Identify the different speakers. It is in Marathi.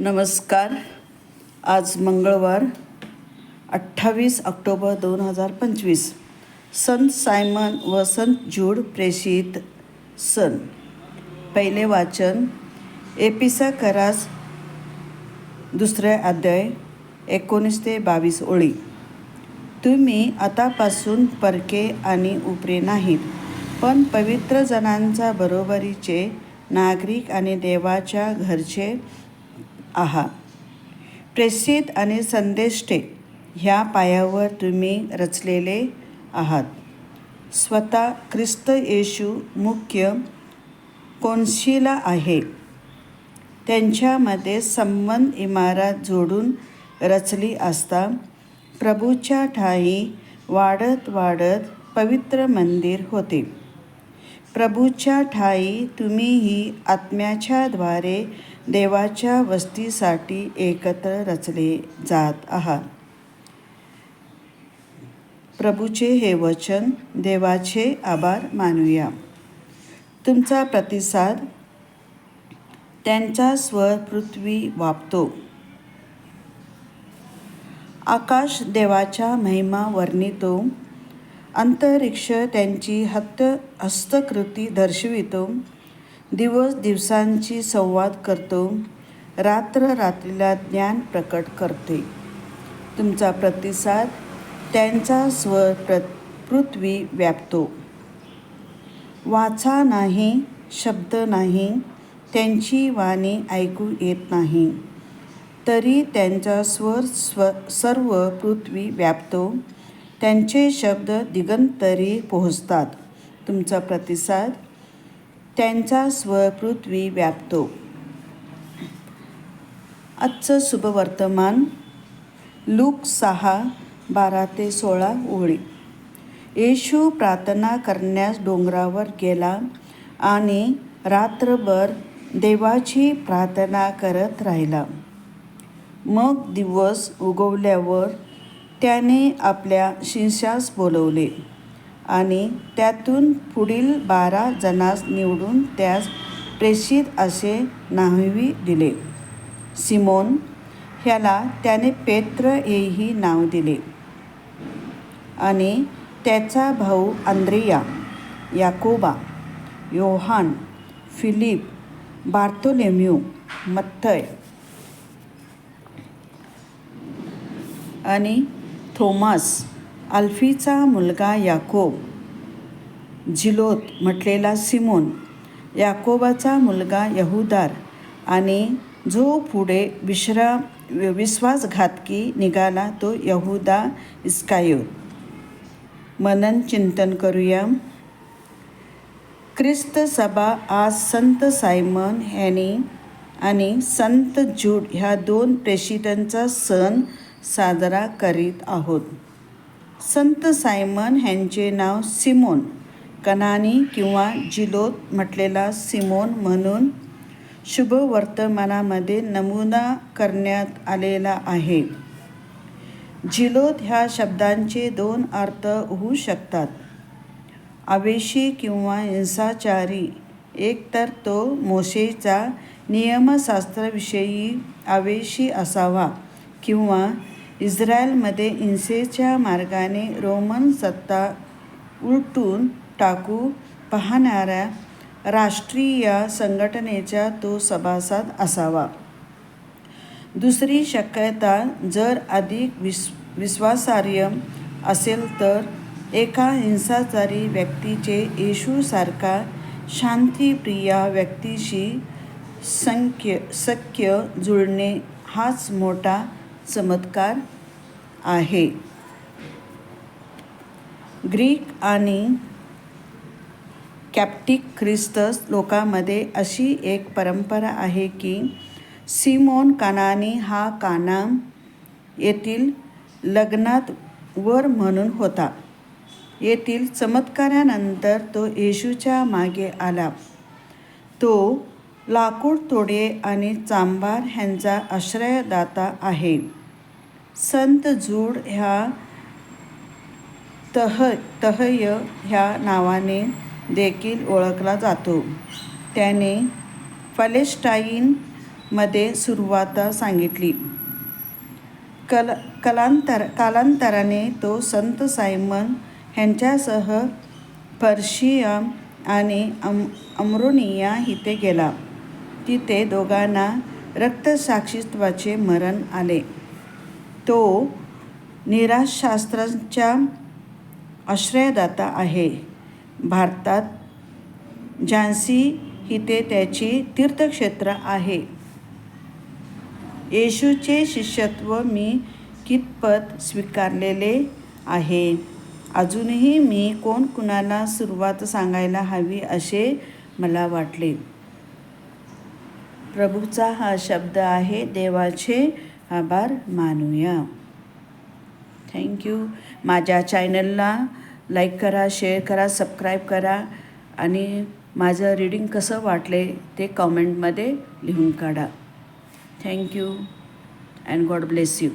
Speaker 1: नमस्कार. आज मंगळवार अठ्ठावीस ऑक्टोबर दोन हजार पंचवीस. संत सायमन व संत जूड प्रेषित सन. पहिले वाचन एपिसा करास दुसरे अध्याय एकोणीस ते बावीस ओळी. तुम्ही आतापासून परके आणि उपरे नाहीत पण पवित्र जणांच्या बरोबरीचे नागरिक आणि देवाच्या घरचे आहात प्रेषित आणि संदेष्टे ह्या पायावर तुम्ही रचलेले आहात. स्वतः ख्रिस्त येशू मुख्य कोनशिला आहे. त्यांच्यामध्ये संबंध इमारत जोडून रचली असता प्रभूच्या ठाई वाढत वाढत पवित्र मंदिर होते. प्रभूच्या ठाई तुम्हीही आत्म्याच्याद्वारे देवाच्या वस्तीसाठी एकत्र रचले जात आहात प्रभूचे हे वचन देवाचे आभार मानूया. तुमचा प्रतिसाद त्यांचा स्वर पृथ्वी वापतो. आकाश देवाच्या महिमा वर्णितो. अंतरिक्ष त्यांची हत्त हस्तकृती दर्शवितो. दिवस दिवसांची संवाद करतो रात्र रात्रीला ज्ञान प्रकट करते. तुमचा प्रतिसाद त्यांचा स्वर प्र पृथ्वी व्यापतो. वाचा नाही शब्द नाही त्यांची वाणी ऐकू येत नाही. तरी त्यांचा स्वर स्व सर्व पृथ्वी व्यापतो त्यांचे शब्द दिगंतरी पोहोचतात. तुमचा प्रतिसाद त्यांचा स्वर पृथ्वी व्यापतो. आजचं शुभवर्तमान लूक सहा बारा ते सोळा ओळी. येशू प्रार्थना करण्यास डोंगरावर गेला आणि रात्रभर देवाची प्रार्थना करत राहिला. मग दिवस उगवल्यावर त्याने आपल्या शिष्यास बोलवले. आणि त्यातून पुढील बारा जणांस निवडून त्यास प्रेषित असे नावही दिले. सिमोन ह्याला त्याने पेत्र हेही नाव दिले. आणि त्याचा भाऊ अंद्रिया याकोबा योहान फिलिप बार्थोलेम्यू मथय आणि थोमास अल्फीचा मुलगा याकोब. झिलोत म्हटलेला सिमोन. याकोबाचा मुलगा यहुदार. आणि जो पुढे विश्रा विश्वासघातकी निघाला तो यहुदा इस्कायो मनन चिंतन करूया. ख्रिस्त सभा आज संत सायमन ह्यानी आणि संत जूड ह्या दोन प्रेषितांचा सण साजरा करीत आहोत. संत सायमन ह्यांचे नाव सिमोन. कनानी किंवा जिलोत म्हटलेला सिमोन म्हणून शुभवर्तमानामध्ये नमुना करण्यात आलेला आहे. जिलोत ह्या शब्दांचे दोन अर्थ होऊ शकतात. आवेशी किंवा हिंसाचारी. एकतर तो मोशेचा नियमशास्त्राविषयी आवेशी असावा किंवा इस्रायलमध्ये हिंसेच्या मार्गाने रोमन सत्ता उलटून टाकू पाहणाऱ्या राष्ट्रीय संघटनेचा तो सभासद असावा. दुसरी शक्यता जर अधिक विस विश्वासार्ह असेल तर एका हिंसाचारी व्यक्तीचे येशूसारखा शांतीप्रिय व्यक्तीशी संख्य सख्य जुळणे हाच मोठा चमत्कार आहे. ग्रीक आणि कॅप्टिक ख्रिस्तस लोकांमध्ये अशी एक परंपरा आहे की सिमोन कानानी हा काना येथील लग्नात वर म्हणून होता. येथील चमत्कारानंतर तो येशूच्या मागे आला. तो लाकूड तोडे आणि चांबार ह्यांचा आश्रयदाता आहे. संत जूड ह्या तह तहय ह्या नावाने देखील ओळखला जातो. त्याने फलेस्टाईनमध्ये सुरुवात सांगितली. कल कलांतर कालांतराने तो संत सायमन ह्यांच्यासह पर्शिया आणि अम अमरोनिया इथे गेला. तिथे दोघांना रक्तसाक्षीत्वाचे मरण आले. तो निराशास्त्रांच्या आश्रयदाता आहे. भारतात झांसी इथे त्याची तीर्थक्षेत्र आहे. येशूचे शिष्यत्व मी कितपत स्वीकारलेले आहे? अजूनही मी कोण कुणाला सुरुवात सांगायला हवी असे मला वाटले. प्रभूचा हा शब्द आहे देवाचे आभार मानूया. थँक्यू माझ्या चॅनलला लाईक करा शेअर करा सबस्क्राईब करा आणि माझं रीडिंग कसं वाटले ते कॉमेंटमध्ये लिहून काढा. Thank you and god bless you